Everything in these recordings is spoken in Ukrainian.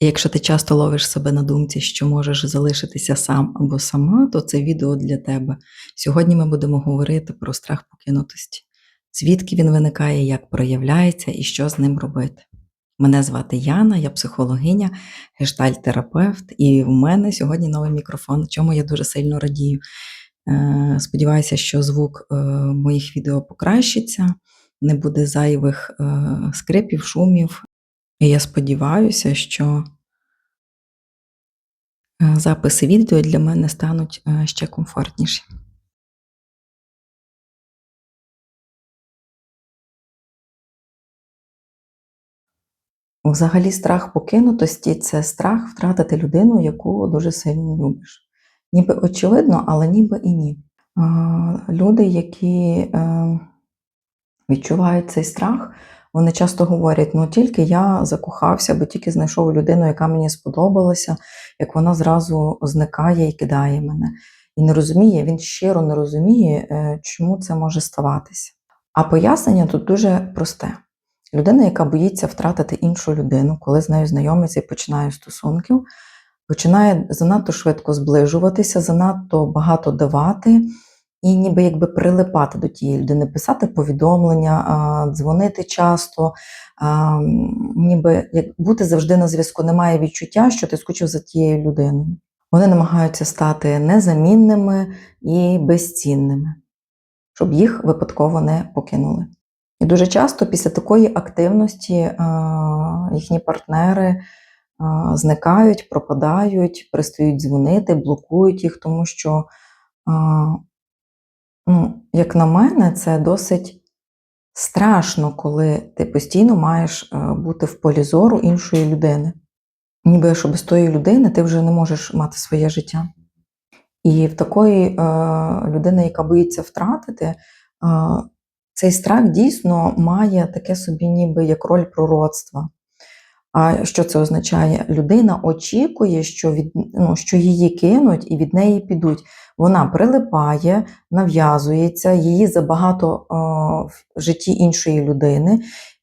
І Якщо ти часто ловиш себе на думці, що можеш залишитися сам або сама, то це відео для тебе. Сьогодні ми будемо говорити про страх покинутості, звідки він виникає, як проявляється і що з ним робити. Мене звати Яна, я психологиня, гештальт-терапевт, і в мене сьогодні новий мікрофон, чому я дуже сильно радію. Е, Сподіваюся, що звук е, моїх відео покращиться, не буде зайвих е, скрипів, шумів. І я сподіваюся, що е, записи відео для мене стануть е, ще комфортніші. Взагалі, страх покинутості це страх втратити людину, яку дуже сильно любиш. Ніби очевидно, але ніби і ні. Люди, які е, відчувають цей страх, вони часто говорять: ну тільки я закохався, бо тільки знайшов людину, яка мені сподобалася, як вона зразу зникає і кидає мене. І не розуміє, він щиро не розуміє, е, чому це може ставатися. А пояснення тут дуже просте. Людина, яка боїться втратити іншу людину, коли з нею знайомиться і починає стосунків, починає занадто швидко зближуватися, занадто багато давати і ніби якби прилипати до тієї людини, писати повідомлення, дзвонити часто, ніби як бути завжди на зв'язку. Немає відчуття, що ти скучив за тією людиною. Вони намагаються стати незамінними і безцінними, щоб їх випадково не покинули. І дуже часто після такої активності їхні партнери зникають, пропадають, перестають дзвонити, блокують їх, тому що, ну, як на мене, це досить страшно, коли ти постійно маєш бути в полі зору іншої людини. Ніби що без тої людини ти вже не можеш мати своє життя. І в такої е, людини, яка боїться втратити, е, цей страх дійсно має таке собі, ніби як роль пророцтва. А що це означає? Людина очікує, що від ну, що її кинуть і від неї підуть. Вона прилипає, нав'язується, її забагато е, в житті іншої людини.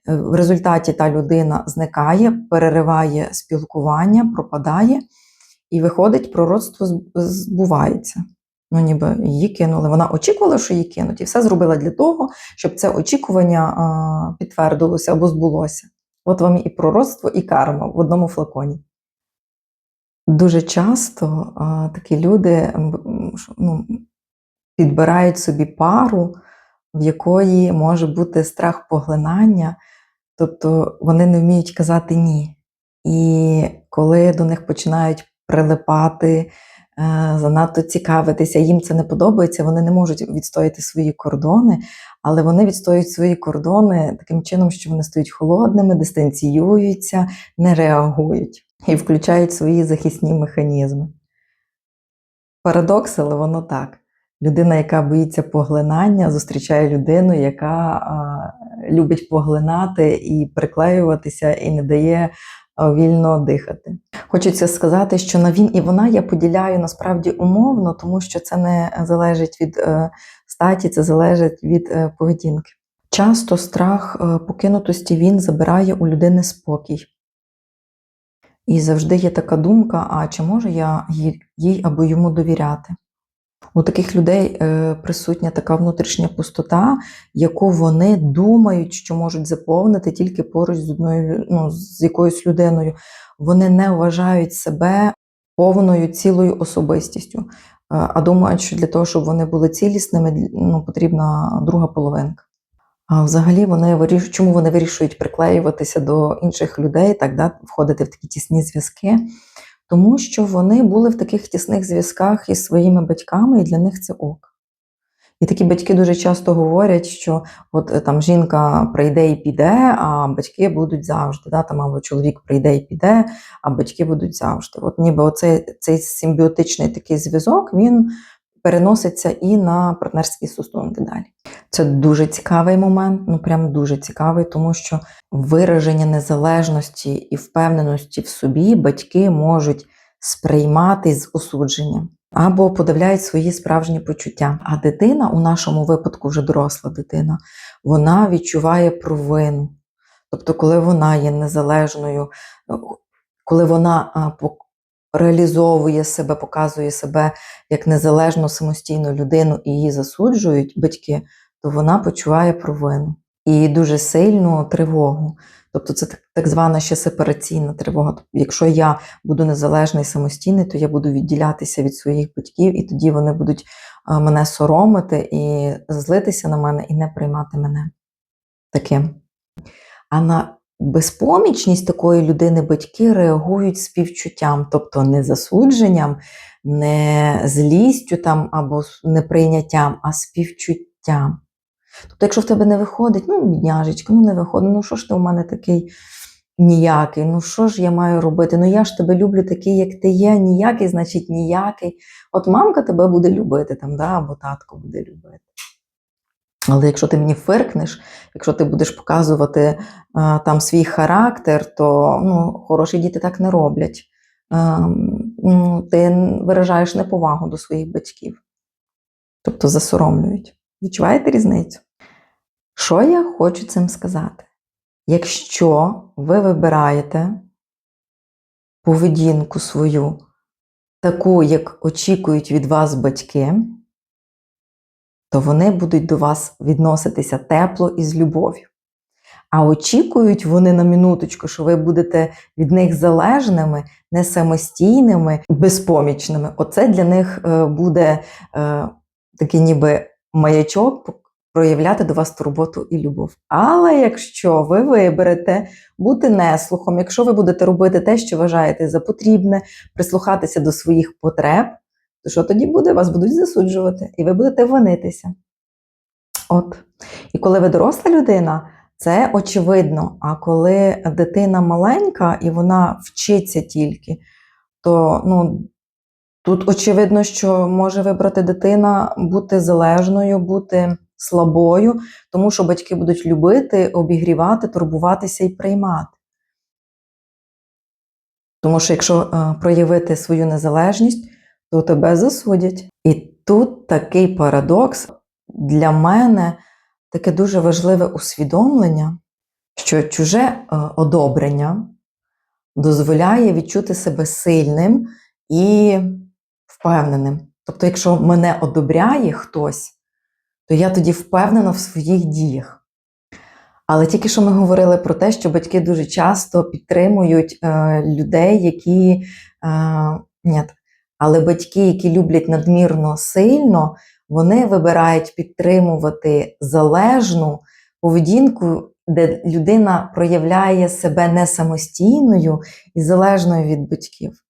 Е, В результаті та людина зникає, перериває спілкування, пропадає, і виходить, пророцтво збувається. Ну, ніби її кинули. Вона очікувала, що її кинуть, і все зробила для того, щоб це очікування а, підтвердилося або збулося. От вам і пророцтво, і карма в одному флаконі. Дуже часто а, такі люди ну, підбирають собі пару, в якої може бути страх поглинання, тобто вони не вміють казати ні. І коли до них починають прилипати, е, занадто цікавитися, їм це не подобається, вони не можуть відстояти свої кордони, але вони відстоюють свої кордони таким чином, що вони стають холодними, дистанціюються, не реагують і включають свої захисні механізми. Парадокс, але воно так. Людина, яка боїться поглинання, зустрічає людину, яка а, любить поглинати і приклеюватися, і не дає вільно дихати. Хочеться сказати, що на він і вона я поділяю насправді умовно, тому що це не залежить від е, статі, це залежить від е, поведінки. Часто страх е, покинутості він забирає у людини спокій. І завжди є така думка: а чи можу я їй, або йому довіряти? У таких людей е, присутня така внутрішня пустота, яку вони думають, що можуть заповнити тільки поруч з одною, ну, з якоюсь людиною. Вони не вважають себе повною цілою особистістю, е, а думають, що для того, щоб вони були цілісними, ну, потрібна друга половинка. А взагалі вони вирішують, чому вони вирішують приклеюватися до інших людей, так да, входити в такі тісні зв'язки, тому що вони були в таких тісних зв'язках із своїми батьками, і для них це ок. І такі батьки дуже часто говорять, що от е, там жінка прийде і піде, а батьки будуть завжди. Да? Там, або чоловік прийде і піде, а батьки будуть завжди. От ніби оцей цей симбіотичний такий зв'язок він переноситься і на партнерські стосунки далі. Це дуже цікавий момент, ну прям дуже цікавий, тому що вираження незалежності і впевненості в собі батьки можуть сприймати з осудженням або подавляють свої справжні почуття. А дитина, у нашому випадку, вже доросла дитина, вона відчуває провину. Тобто, коли вона є незалежною, коли вона реалізовує себе, показує себе як незалежну самостійну людину і її засуджують батьки, то вона почуває провину і дуже сильну тривогу. Тобто це так, звана ще сепараційна тривога. Тобто, якщо я буду незалежний самостійний, то я буду відділятися від своїх батьків, і тоді вони будуть мене соромити і злитися на мене і не приймати мене таким. А на безпомічність такої людини батьки реагують співчуттям, тобто не засудженням, не злістю там або неприйняттям, а співчуттям. Тобто, якщо в тебе не виходить, ну, бідняжечка, ну не виходить, ну що ж ти у мене такий ніякий, ну що ж я маю робити? Ну я ж тебе люблю такий, як ти є, ніякий, значить ніякий. От мамка тебе буде любити там, да, або татко буде любити. Але якщо ти мені фиркнеш, якщо ти будеш показувати а, там свій характер, то ну, хороші діти так не роблять. Ем, ну, ти виражаєш неповагу до своїх батьків, тобто засоромлюють. Відчуваєте різницю? Що я хочу цим сказати? Якщо ви вибираєте поведінку свою, таку, як очікують від вас батьки, то вони будуть до вас відноситися тепло і з любов'ю. А очікують вони на минуточку, що ви будете від них залежними, не самостійними, безпомічними. Оце для них е, буде е, такий ніби маячок проявляти до вас турботу і любов. Але якщо ви виберете бути неслухом, якщо ви будете робити те, що вважаєте за потрібне, прислухатися до своїх потреб, то що тоді буде? Вас будуть засуджувати, і ви будете винитися. От. І коли ви доросла людина, це очевидно. А коли дитина маленька і вона вчиться тільки, то ну, тут очевидно, що може вибрати дитина бути залежною, бути слабою, тому що батьки будуть любити, обігрівати, турбуватися і приймати. Тому що якщо е, проявити свою незалежність, то тебе засудять. І тут такий парадокс для мене таке дуже важливе усвідомлення, що чуже е, одобрення дозволяє відчути себе сильним і впевненим. Тобто, якщо мене одобряє хтось, то я тоді впевнена в своїх діях. Але тільки що ми говорили про те, що батьки дуже часто підтримують е, людей, які е, ні, але батьки, які люблять надмірно сильно, вони вибирають підтримувати залежну поведінку, де людина проявляє себе не самостійною і залежною від батьків.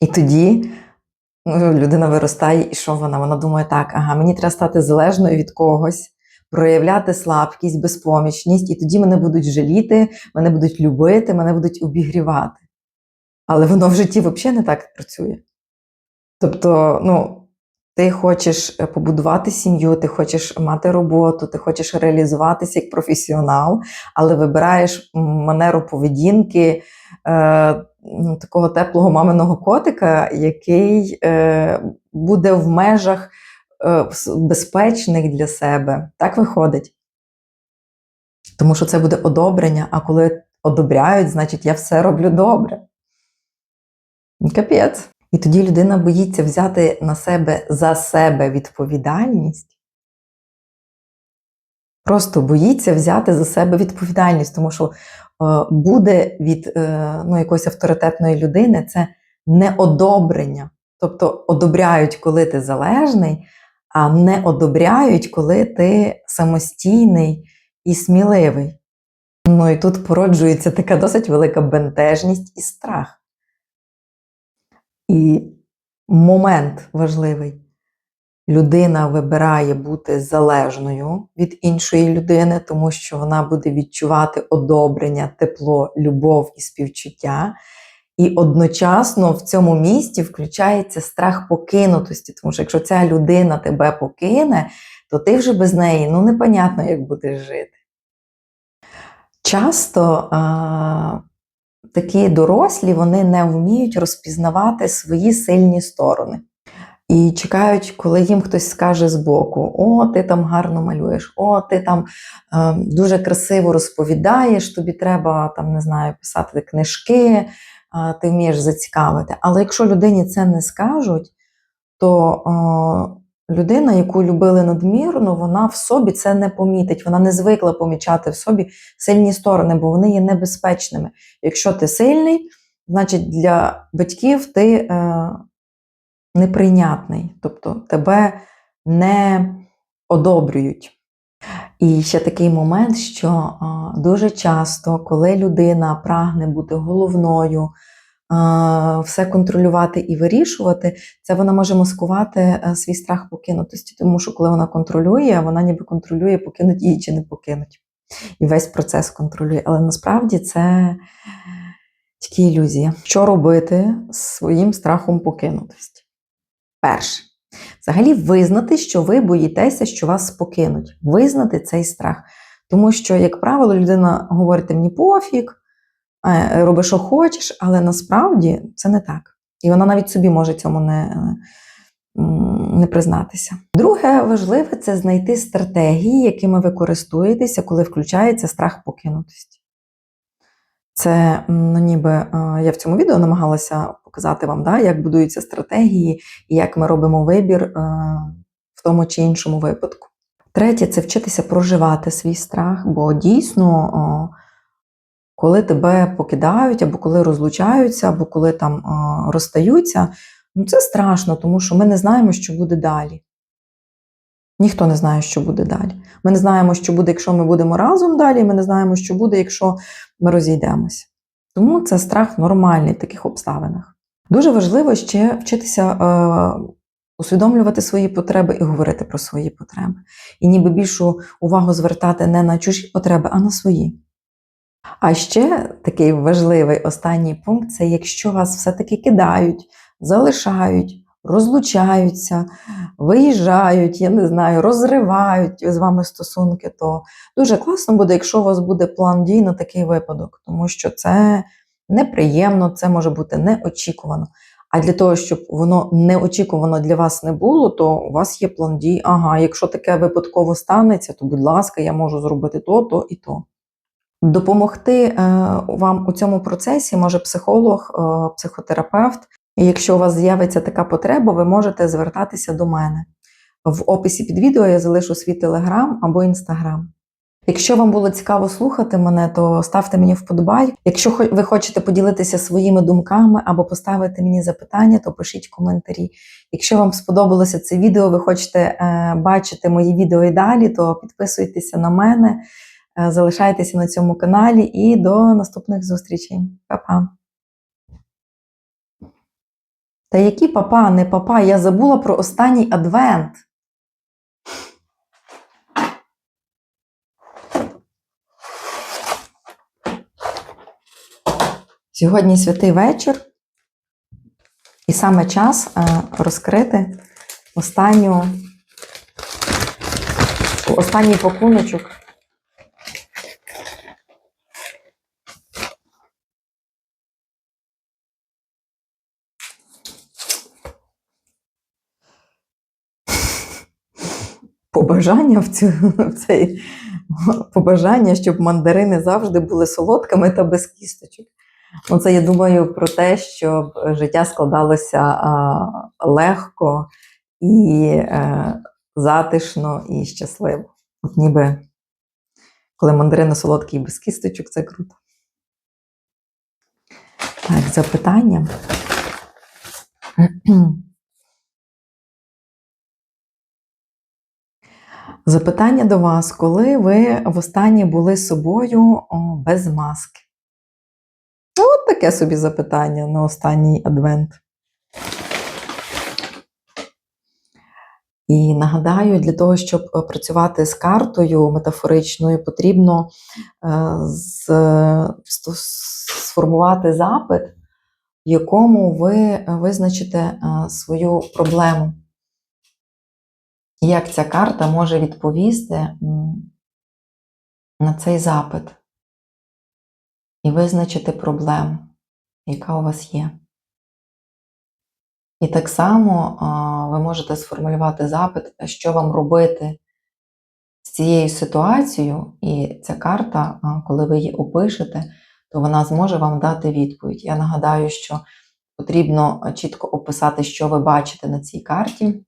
І тоді ну, людина виростає, і що вона? Вона думає, так, ага, мені треба стати залежною від когось, проявляти слабкість, безпомічність, і тоді мене будуть жаліти, мене будуть любити, мене будуть обігрівати. Але воно в житті взагалі не так працює. Тобто, ну, ти хочеш е, побудувати сім'ю, ти хочеш мати роботу, ти хочеш реалізуватися як професіонал, але вибираєш манеру поведінки е, ну, такого теплого маминого котика, який е, буде в межах е, безпечних для себе. Так виходить. Тому що це буде одобрення, а коли одобряють, значить я все роблю добре. Капець. І тоді людина боїться взяти на себе за себе відповідальність. Просто боїться взяти за себе відповідальність, тому що е, буде від е, ну, якоїсь авторитетної людини це неодобрення. Тобто одобряють, коли ти залежний, а не одобряють, коли ти самостійний і сміливий. Ну і тут породжується така досить велика бентежність і страх. І момент важливий. Людина вибирає бути залежною від іншої людини, тому що вона буде відчувати одобрення, тепло, любов і співчуття. І одночасно в цьому місті включається страх покинутості, тому що якщо ця людина тебе покине, то ти вже без неї ну непонятно, як будеш жити. Часто а, такі дорослі вони не вміють розпізнавати свої сильні сторони. І чекають, коли їм хтось скаже збоку: О, ти там гарно малюєш, о, ти там е, дуже красиво розповідаєш, тобі треба там, не знаю, писати книжки, е, ти вмієш зацікавити. Але якщо людині це не скажуть, то е, людина, яку любили надмірно, вона в собі це не помітить. Вона не звикла помічати в собі сильні сторони, бо вони є небезпечними. Якщо ти сильний, значить для батьків ти е, неприйнятний, тобто тебе не одобрюють. І ще такий момент, що а, дуже часто, коли людина прагне бути головною, все контролювати і вирішувати, це вона може маскувати е, свій страх покинутості. Тому що коли вона контролює, вона ніби контролює, покинуть її чи не покинуть. І весь процес контролює. Але насправді це тільки ілюзія. Що робити з своїм страхом покинутості? Перше. Взагалі визнати, що ви боїтеся, що вас покинуть. Визнати цей страх. Тому що, як правило, людина говорить мені пофіг, роби, що хочеш, але насправді це не так. І вона навіть собі може цьому не, не признатися. Друге важливе це знайти стратегії, якими ви користуєтеся, коли включається страх покинутості. Це ну, ніби е, я в цьому відео намагалася показати вам, да, як будуються стратегії і як ми робимо вибір е, в тому чи іншому випадку. Третє це вчитися проживати свій страх, бо дійсно, коли тебе покидають, або коли розлучаються, або коли там розстаються, ну це страшно, тому що ми не знаємо, що буде далі. Ніхто не знає, що буде далі. Ми не знаємо, що буде, якщо ми будемо разом далі, ми не знаємо, що буде, якщо ми розійдемося. Тому це страх нормальний в таких обставинах. Дуже важливо ще вчитися е, усвідомлювати свої потреби і говорити про свої потреби. І ніби більшу увагу звертати не на чужі потреби, а на свої. А ще такий важливий останній пункт це якщо вас все-таки кидають, залишають, розлучаються, виїжджають, я не знаю, розривають з вами стосунки, то дуже класно буде, якщо у вас буде план дій на такий випадок, тому що це неприємно, це може бути неочікувано. А для того, щоб воно неочікувано для вас не було, то у вас є план дій. Ага, якщо таке випадково станеться, то, будь ласка, я можу зробити то, то і то. Допомогти е, вам у цьому процесі може психолог, е, психотерапевт. І якщо у вас з'явиться така потреба, ви можете звертатися до мене. В описі під відео я залишу свій телеграм або інстаграм. Якщо вам було цікаво слухати мене, то ставте мені вподобайку. Якщо ви хочете поділитися своїми думками або поставити мені запитання, то пишіть коментарі. Якщо вам сподобалося це відео, ви хочете е, бачити мої відео і далі, то підписуйтеся на мене, залишайтеся на цьому каналі і до наступних зустрічей. Па-па! Та які папа, не папа, я забула про останній адвент. Сьогодні святий вечір, і саме час е, розкрити останню, останній пакуночок. Побажання в цю в цей побажання, щоб мандарини завжди були солодкими та без кісточок. Ну, це я думаю про те, щоб життя складалося а, легко і е, затишно і щасливо. От ніби коли мандарини солодкі і без кісточок, це круто. Так, запитання. Запитання до вас, коли ви востаннє були собою без маски? От таке собі запитання на останній адвент. І нагадаю, для того, щоб е, працювати з картою метафоричною, потрібно е, сформувати запит, в якому ви визначите е, свою проблему. Як ця карта може відповісти на цей запит і визначити проблему, яка у вас є. І так само ви можете сформулювати запит, що вам робити з цією ситуацією, і ця карта, коли ви її опишете, то вона зможе вам дати відповідь. Я нагадаю, що потрібно чітко описати, що ви бачите на цій карті.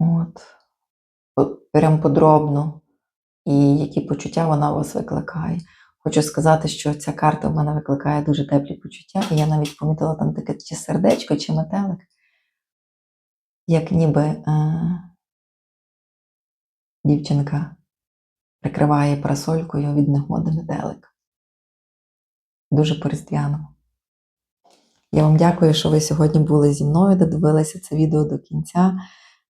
От. Прям подробно. І які почуття вона у вас викликає. Хочу сказати, що ця карта в мене викликає дуже теплі почуття, і я навіть помітила там таке чи сердечко, чи метелик, як ніби е- дівчинка прикриває парасолькою від негоди метелик. Дуже по-різдвяному. Я вам дякую, що ви сьогодні були зі мною, додивилися це відео до кінця.